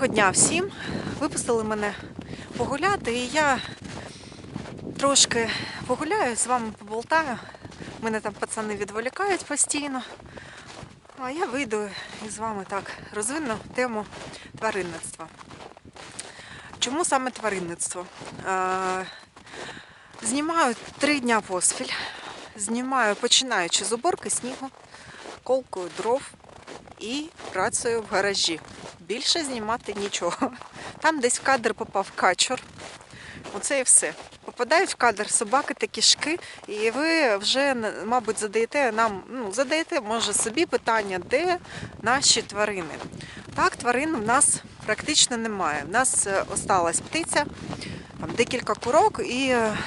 Доброго дня всім. Випустили мене погуляти, і я трошки погуляю, з вами поболтаю. Мене там пацани відволікають постійно. А я вийду і з вами так розвину тему тваринництва. Чому саме тваринництво? Знімаю три дня поспіль. Знімаю, починаючи з уборки снігу, колкою дров і працею в гаражі. Більше знімати нічого. Там десь в кадр попав качур. Оце і все. Попадають в кадр собаки та кішки, і ви вже, мабуть, задаєте нам, ну, задаєте, може, собі питання, де наші тварини. Так, тварин в нас практично немає. В нас е, осталась птиця, там декілька курок і е,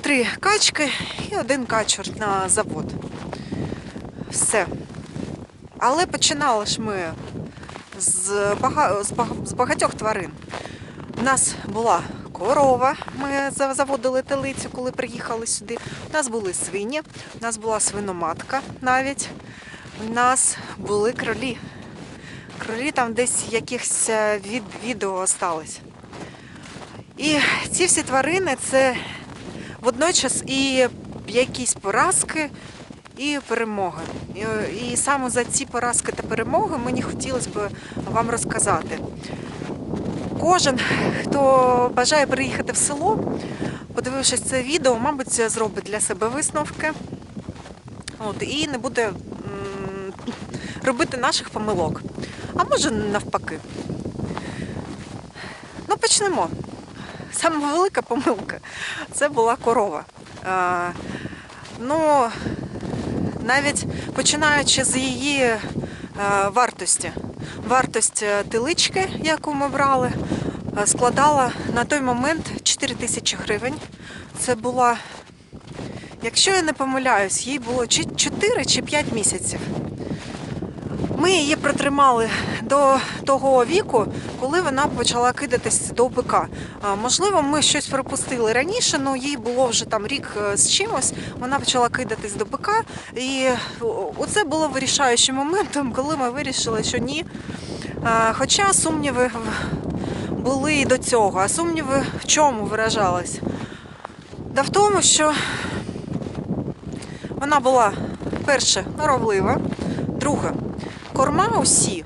три качки і один качур на завод. Все. Але починали ж ми з, з, бага... з багатьох тварин. У нас була корова, ми заводили телицю, коли приїхали сюди. У нас були свині, у нас була свиноматка навіть. У нас були кролі. Кролі там десь якихось е, від... відео осталось. І ці всі тварини це водночас і якісь поразки, і перемоги. І, саме за ці поразки та перемоги мені хотілося б вам розказати. Кожен, хто бажає приїхати в село, подивившись це відео, мабуть, зробить для себе висновки. От, і не буде робити наших помилок. А може навпаки. Ну, почнемо. Саме велика помилка це була корова. Ну, навіть починаючи з її е, вартості. Вартість е, телички, яку ми брали, е, складала на той момент 4 тисячі гривень. Це була, якщо я не помиляюсь, їй було чи 4 чи 5 місяців. Ми її протримали до того віку, коли вона почала кидатись до бика. Можливо, ми щось пропустили раніше, але їй було вже там рік е, з чимось. Вона почала кидатись до бика. І оце було вирішаючим моментом, коли ми вирішили, що ні. Хоча сумніви були і до цього. А сумніви в чому виражались? Да в тому, що вона була перше норовлива, друге, корма усі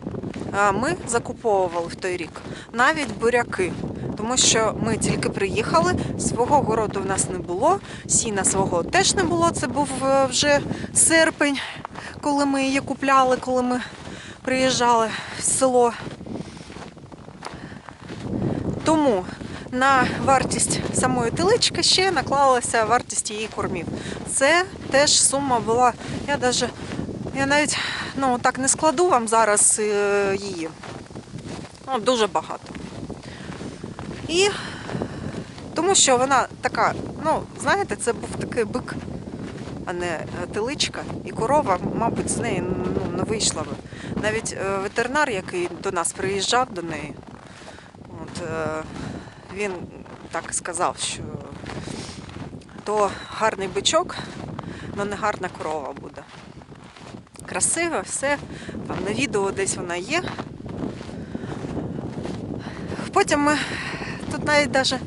ми закуповували в той рік, навіть буряки. Тому що ми тільки приїхали, свого городу в нас не було, сіна свого теж не було. Це був е, вже серпень, коли ми її купляли, коли ми приїжджали в село. Тому на вартість самої телички ще наклалася вартість її кормів. Це теж сума була. Я даже, я навіть ну, так не складу вам зараз е, її. Ну, дуже багато. І тому що вона така, ну, знаєте, це був такий бик, а не е, теличка. І корова, мабуть, з неї ну, не вийшла би. Навіть е, ветеринар, який до нас приїжджав до неї, от, він так сказав, що то гарний бичок, але не гарна корова буде. Красиве, все. Там на відео десь вона є. Потім ми тут навіть даже,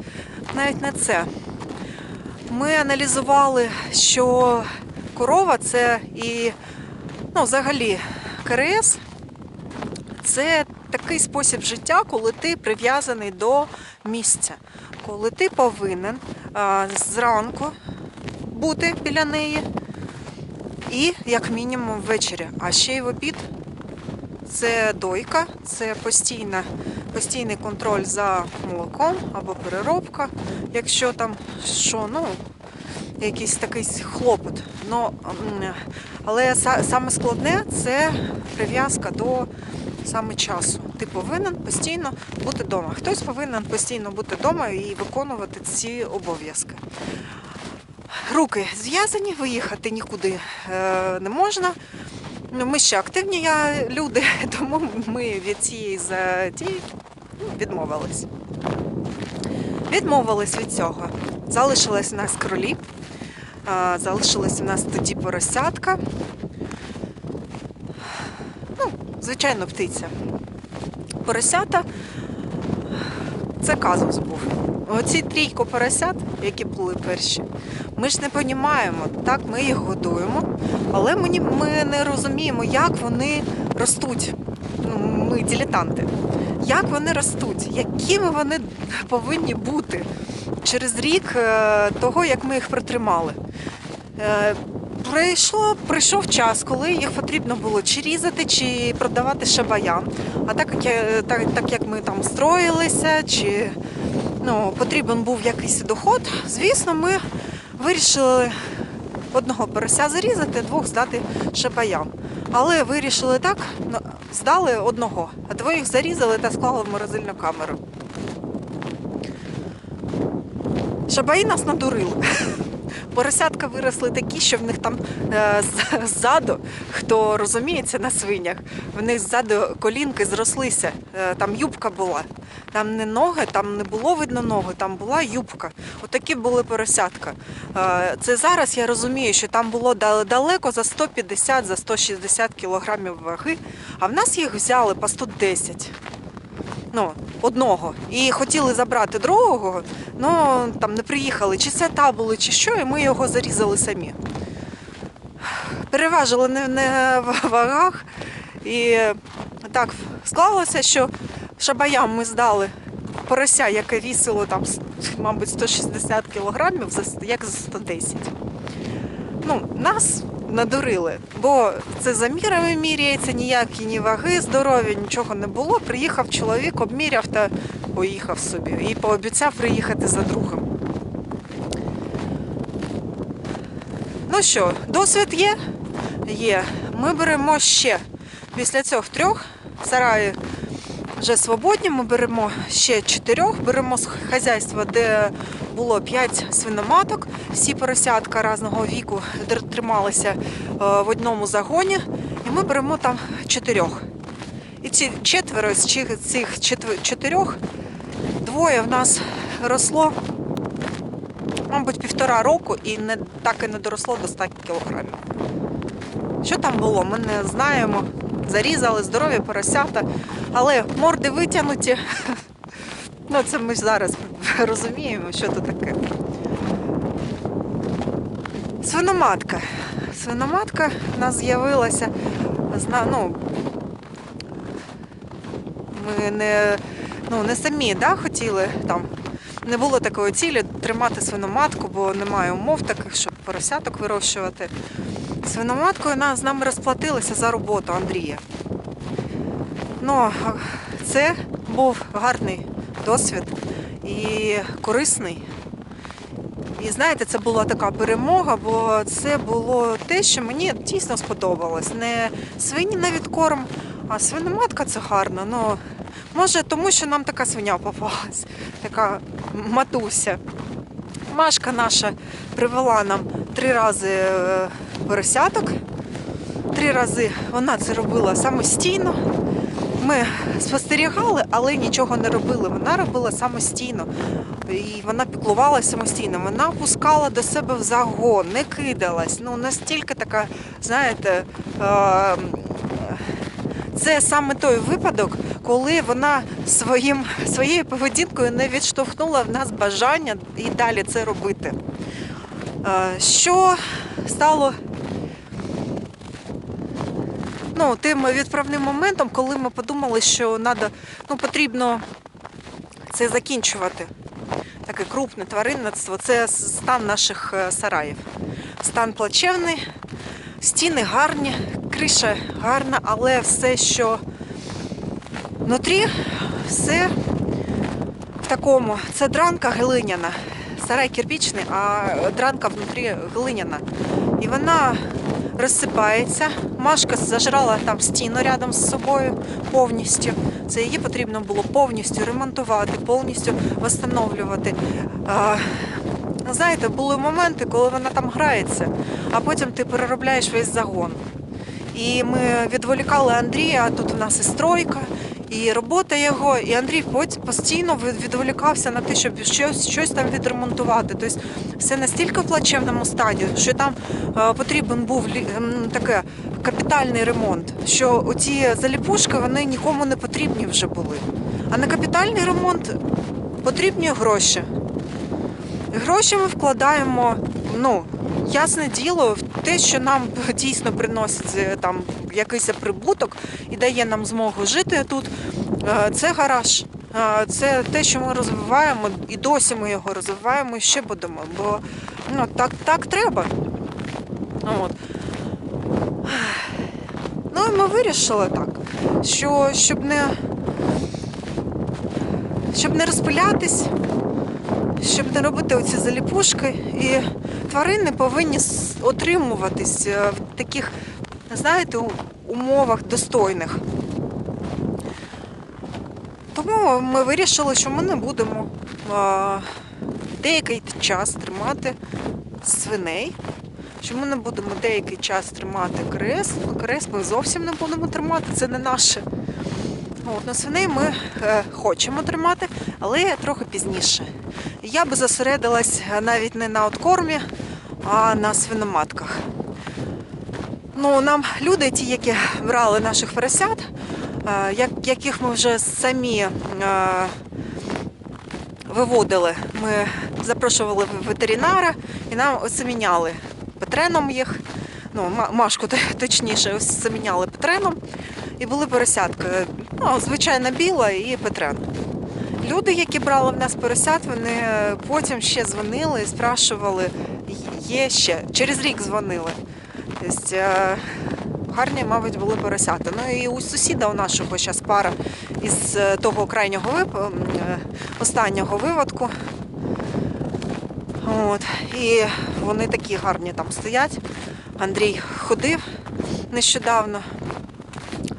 навіть не це. Ми аналізували, що корова це і ну, взагалі КРС це такий спосіб життя, коли ти прив'язаний до місця, коли ти повинен а, зранку бути біля неї і як мінімум ввечері. А ще й в обід це дойка, це постійна, постійний контроль за молоком або переробка, якщо там що, ну, якийсь такий хлопот. М, але саме складне це прив'язка до саме часу. Ти повинен постійно бути вдома. Хтось повинен постійно бути вдома і виконувати ці обов'язки. Руки зв'язані, виїхати нікуди е, не можна. Ну, Ми ще активні люди, тому ми від цієї затії ну, відмовились. Відмовились від цього. Залишились у нас кролі, а, залишились у нас тоді поросятка. Ну, звичайно, птиця. поросята. Це казус був. Оці трійко поросят, які були перші, ми ж не розуміємо. Так, ми їх годуємо, але ми, не розуміємо, як вони ростуть. Ну, ми дилетанти. Як вони ростуть, якими вони повинні бути через рік е, того, як ми їх протримали. Е, Прийшло, прийшов час, коли їх потрібно було чи різати, чи продавати шабаям. А так як, я- так, так як ми там строїлися, чи ну, потрібен був якийсь доход, звісно, ми вирішили одного порося зарізати, двох здати шабаям. Але вирішили так, ну, здали одного, а двоїх зарізали та склали в морозильну камеру. Шабаї нас надурили. Поросятка виросли такі, що в них там е, ззаду, хто розуміється на свинях, в них ззаду колінки зрослися. Е, там юбка була. Там не ноги, там не було видно ноги, там була юбка. Отакі були поросятка. Е, це зараз я розумію, що там було далеко за 150, за 160 кілограмів ваги, а в нас їх взяли по 110 ну, одного. І хотіли забрати другого, ну там не приїхали, чи свята були, чи що, і ми його зарізали самі. Переважили не, не в вагах. І так склалося, що шабаям ми здали порося, яке вісило там, мабуть, 160 кілограмів, як за 110. Ну, нас надурили, бо це за мірами міряється, ніякі ні ваги, здоров'я, нічого не було. Приїхав чоловік, обміряв та поїхав собі. І пообіцяв приїхати за другим. Ну що, досвід є? Є. Ми беремо ще після цих трьох сараї вже свободні. Ми беремо ще чотирьох, беремо з хазяйства, де було п'ять свиноматок. Всі поросятка різного віку трималися е, в одному загоні, і ми беремо там чотирьох. І ці четверо з цих чотирьох двоє в нас росло, мабуть, півтора року і не так і не доросло до 100 кілограмів. Що там було, ми не знаємо. Зарізали здорові поросята, але морди витягнуті. Ну, це ми зараз розуміємо, що це таке. Свиноматка. Свиноматка в нас з'явилася. Ну, ми не, ну, не самі да, хотіли там. Не було такої цілі тримати свиноматку, бо немає умов таких, щоб поросяток вирощувати. Свиноматкою з нами розплатилися за роботу Андрія. Ну, це був гарний досвід і корисний. І знаєте, це була така перемога, бо це було те, що мені дійсно сподобалось. Не свині на відкорм, а свиноматка це гарно. Ну, може, тому що нам така свиня попалась, така матуся. Машка наша привела нам три рази е, поросяток. Три рази вона це робила самостійно. Ми спостерігали, але нічого не робили. Вона робила самостійно. І вона піклувалася самостійно. Вона пускала до себе в загон, не кидалась. Ну настільки така, знаєте, е, це саме той випадок, коли вона своїм, своєю поведінкою не відштовхнула в нас бажання і далі це робити. Е, Що стало ну, тим відправним моментом, коли ми подумали, що надо, ну, потрібно це закінчувати. Таке крупне тваринництво, це стан наших е, сараїв. Стан плачевний, стіни гарні, криша гарна, але все, що внутрі, все в такому. Це дранка глиняна. Сарай кирпічний, а дранка внутрі глиняна. І вона розсипається. Машка зажрала там стіну рядом з собою повністю. Це її потрібно було повністю ремонтувати, повністю встановлювати. Знаєте, були моменти, коли вона там грається, а потім ти переробляєш весь загон. І ми відволікали Андрія, тут у нас і стройка, і робота його, і Андрій постійно відволікався на те, щоб щось, щось там відремонтувати. Тобто все настільки в плачевному стані, що там е, потрібен був таке капітальний ремонт, що оці заліпушки вони нікому не потрібні вже були. А на капітальний ремонт потрібні гроші. Гроші ми вкладаємо, ну, ясне діло, те, що нам дійсно приносить е, там якийсь прибуток і дає нам змогу жити тут. Е, Це гараж. Е, Це те, що ми розвиваємо, і досі ми його розвиваємо і ще будемо. Бо ну, так, так треба. От. Ну і ми вирішили так, що щоб не, щоб не розпилятись, щоб не робити оці заліпушки, і тварини повинні отримуватись е, в таких, знаєте, умовах достойних. Тому ми вирішили, що ми не будемо деякий час тримати свиней, що ми не будемо деякий час тримати крес. Крес ми зовсім не будемо тримати, це не наше. От, на свиней ми е, хочемо тримати, але трохи пізніше. Я би зосередилась навіть не на откормі, а на свиноматках. Ну, нам люди, ті, які брали наших поросят, е, як, яких ми вже самі е, виводили, ми запрошували ветеринара і нам осеміняли петреном їх. Ну, Машку точніше, осеміняли петреном. І були поросятки. Ну, звичайно, біла і петрен. Люди, які брали в нас поросят, вони е, потім ще дзвонили і спрашували, є ще. Через рік дзвонили. Тобто, е, гарні, мабуть, були поросята. Ну і у сусіда у нашого зараз пара із е, того крайнього вип... останнього виводку. От. І вони такі гарні там стоять. Андрій ходив нещодавно.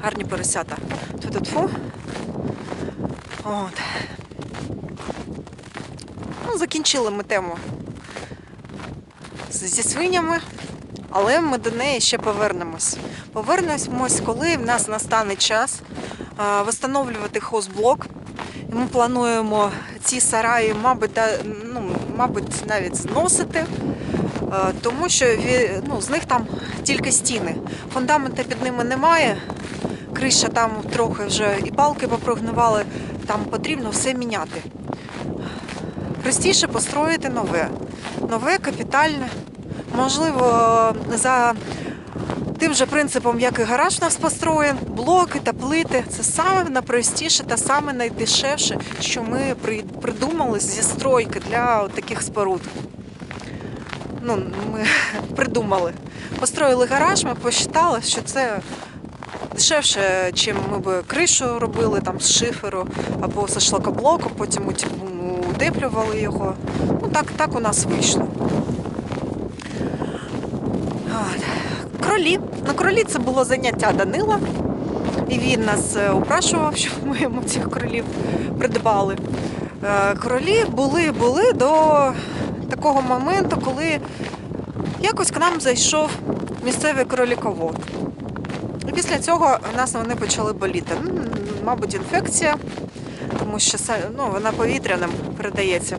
Гарні поросята. Ту-ту-тфу. От. Ну, закінчили ми тему зі свинями, але ми до неї ще повернемось. Повернемось, коли в нас настане час встановлювати хозблок. Ми плануємо ці сараї, мабуть, ну, мабуть, навіть зносити, тому що ну, з них там тільки стіни. Фундамента під ними немає. Криша там трохи вже і балки попрогнивали, там потрібно все міняти. Простіше построїти нове. Нове, капітальне. Можливо, за тим же принципом, як і гараж у нас построєн, блоки та плити це саме найпростіше та саме найдешевше, що ми придумали зі стройки для таких споруд. Ну, ми придумали. Построїли гараж, ми посчитали, що це дешевше, чим ми б кришу робили там з шиферу або з шлакоблоку, потім утеплювали його. Ну так, так у нас вийшло. Кролі. На кролі це було заняття Данила. І він нас е, упрашував, щоб ми йому цих кролів придбали. Е, Кролі були, були до такого моменту, коли якось к нам зайшов місцевий кроліковод. Після цього в нас вони почали боліти. Мабуть, інфекція, тому що ну, вона повітряним передається.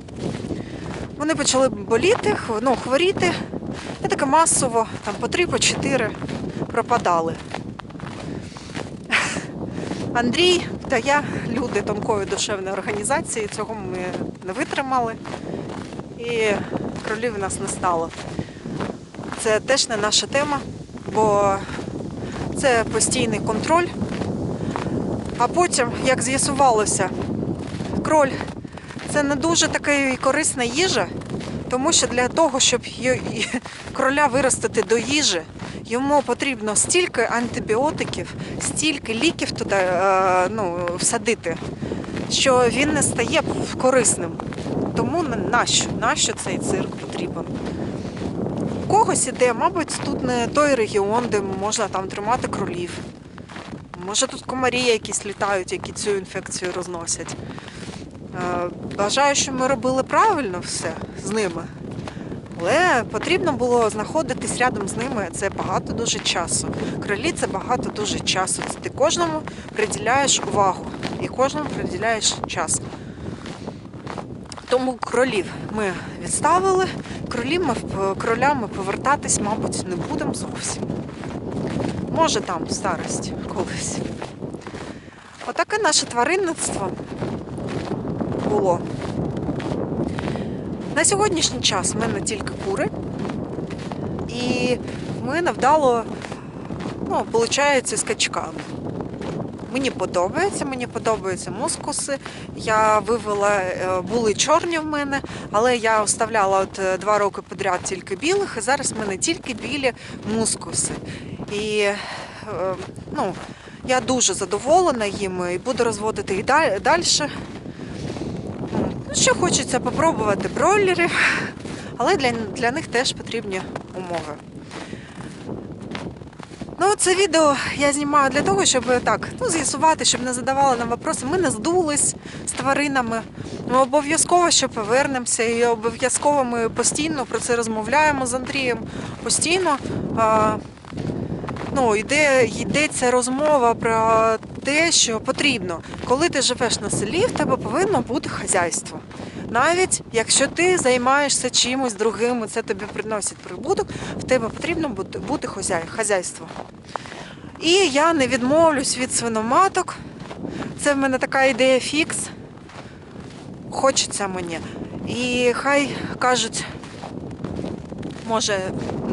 Вони почали боліти, ну, хворіти. І таке масово, там по три, по чотири пропадали. Андрій та я, люди тонкої душевної організації, цього ми не витримали. І кролів у нас не стало. Це теж не наша тема, бо це постійний контроль. А потім, як з'ясувалося, кроль це не дуже така і корисна їжа, тому що для того, щоб кроля виростити до їжі, йому потрібно стільки антибіотиків, стільки ліків туди е, ну, всадити, що він не стає корисним. Тому нащо? Нащо цей цирк потрібен? У когось іде, мабуть, тут не той регіон, де можна там тримати кролів. Може тут комарі якісь літають, які цю інфекцію розносять. Е, Бажаю, що ми робили правильно все з ними. Але потрібно було знаходитись рядом з ними. Це багато дуже часу. Кролі це багато дуже часу. Ти кожному приділяєш увагу. і кожному приділяєш час. Тому кролів ми відставили, кролів ми, кролями повертатись, мабуть, не будемо зовсім. Може там в старості колись. Отаке наше тваринництво було. На сьогоднішній час в мене тільки кури. І в мене вдало, ну, виходить, з. Мені подобається, мені подобаються мускуси. Я вивела, е, були чорні в мене, але я оставляла от е, два роки підряд тільки білих, і зараз в мене тільки білі мускуси. І е, ну, я дуже задоволена їм і буду розводити і далі. Ну, ще хочеться попробувати бройлерів, але для, для них теж потрібні умови. Ну, це відео я знімаю для того, щоб так ну, з'ясувати, щоб не задавали нам вопроси. Ми не здулись з тваринами. Ми обов'язково ще повернемося, і обов'язково ми постійно про це розмовляємо з Андрієм. Постійно а, ну, йде, йдеться розмова про те, що потрібно. Коли ти живеш на селі, в тебе повинно бути хазяйство. Навіть якщо ти займаєшся чимось другим, і це тобі приносить прибуток, в тебе потрібно бути, бути хазяйство. І я не відмовлюсь від свиноматок. Це в мене така ідея фікс. Хочеться мені. І хай кажуть, може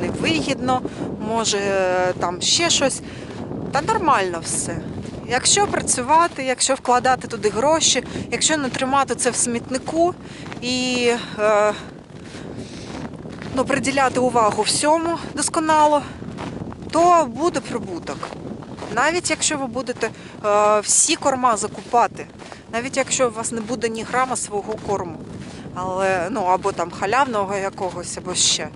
невигідно, може там ще щось. Та нормально все. Якщо працювати, якщо вкладати туди гроші, якщо не тримати це в смітнику і е, ну, приділяти увагу всьому досконало, то буде прибуток. Навіть якщо ви будете е, всі корма закупати, навіть якщо у вас не буде ні грама свого корму, але ну або там халявного якогось, або ще.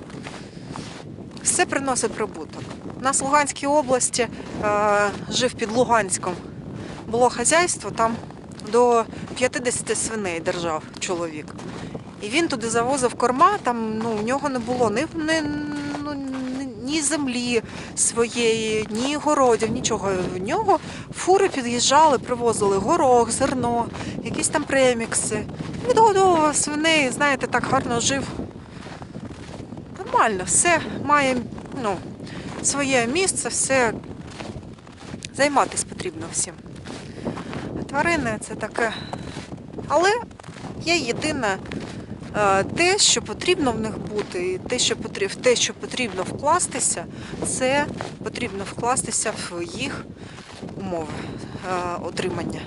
Все приносить прибуток. Нас в Луганській області е, жив під Луганськом. Було хазяйство, там до 50 свиней держав чоловік. І він туди завозив корма, там ну, в нього не було ні, ні, ну, ні землі своєї, ні городів, нічого. В нього фури під'їжджали, привозили горох, зерно, якісь там премікси. Відгодовував свиней, знаєте, так гарно жив. Нормально, все має ну, своє місце, все займатися потрібно всім. Тварини це таке. Але є єдине е, те, що потрібно в них бути, і те, що потрібно, те, що потрібно вкластися, це потрібно вкластися в їх умови е, отримання.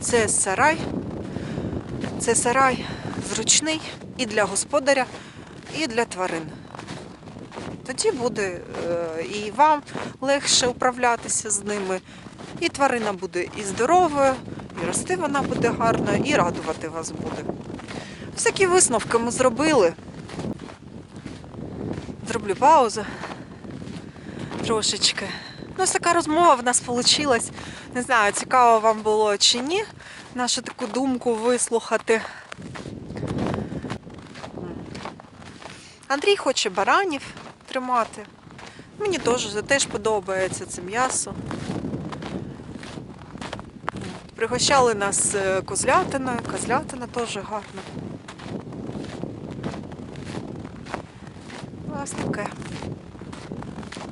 Це сарай, це сарай зручний і для господаря, і для тварин. Тоді буде е, і вам легше управлятися з ними, і тварина буде і здоровою, і рости вона буде гарно, і радувати вас буде. Всякі висновки ми зробили. Зроблю паузу трошечки. Ну, ось така розмова в нас вийшла. Не знаю, цікаво вам було чи ні, нашу таку думку вислухати. Андрій хоче баранів тримати. Мені теж, теж подобається це м'ясо. Пригощали нас е, козлятиною, козлятина теж гарна. Ось таке.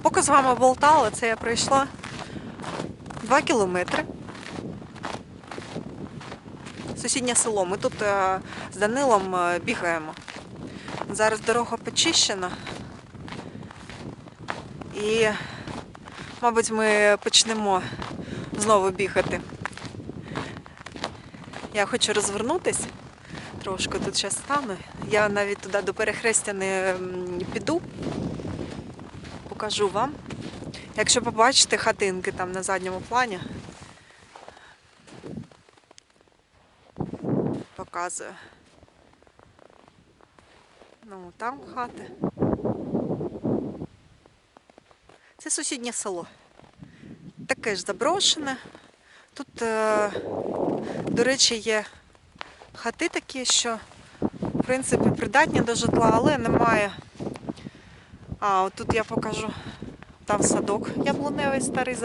Поки з вами болтала, це я пройшла 2 кілометри. Сусіднє село. Ми тут е, з Данилом е, бігаємо. Зараз дорога почищена. І, мабуть, ми почнемо знову бігати. Я хочу розвернутися. Трошки тут зараз стану. Я навіть туди до перехрестя не піду. Покажу вам. Якщо побачите хатинки там на задньому плані. Показую. Ну, там хати. Це сусіднє село. Таке ж заброшене. Тут, е, до речі, є хати такі, що, в принципі, придатні до житла, але немає. А, от тут я покажу. Там садок яблуневий старий,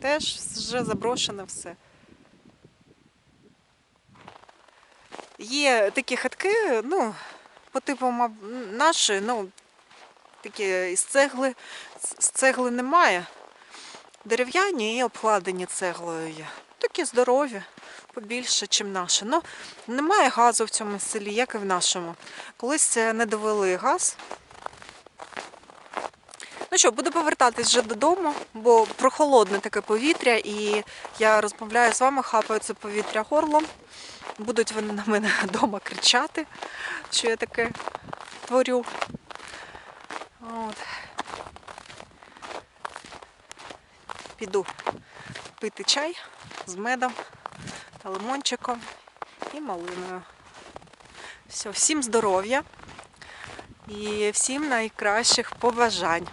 теж вже заброшене все. Є такі хатки, ну, по типу нашої, ну, такі із цегли. З цегли немає. Дерев'яні і обкладені цеглою є. Такі здорові, побільше, ніж наші. Ну, немає газу в цьому селі, як і в нашому. Колись е, не довели газ. Ну що, буду повертатись вже додому, бо прохолодне таке повітря, і я розмовляю з вами, хапаю це повітря горлом. Будуть вони на мене вдома кричати, що я таке творю. От. Піду пити чай з медом та лимончиком і малиною. Все, всім здоров'я і всім найкращих побажань.